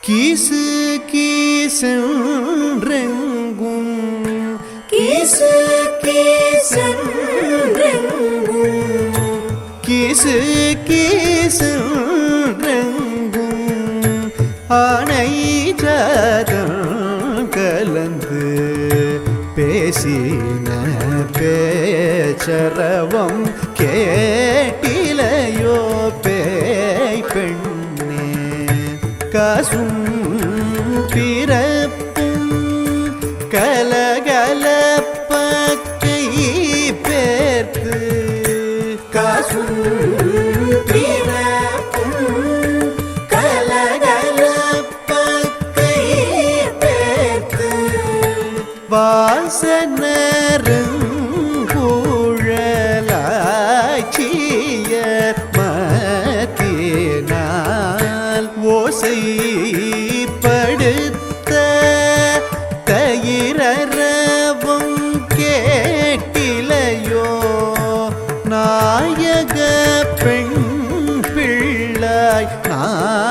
கீசு கீசென்றெங்கும். கீசு கீசென்றெங்கும். கீசு கீசென்றெங்கும். ஆனை ஜாதம் கலந்து பேசின பேச்சரவம் கேட்டிலையோ கசும் பிறப்பும் கலகலப்பக்கை பேர்த்து. கசும் வாசனரும் ஓசைப்படுத்த தயிரவும் கேட்டிலையோ? நாயக பெண் பிள்ளாய் நான்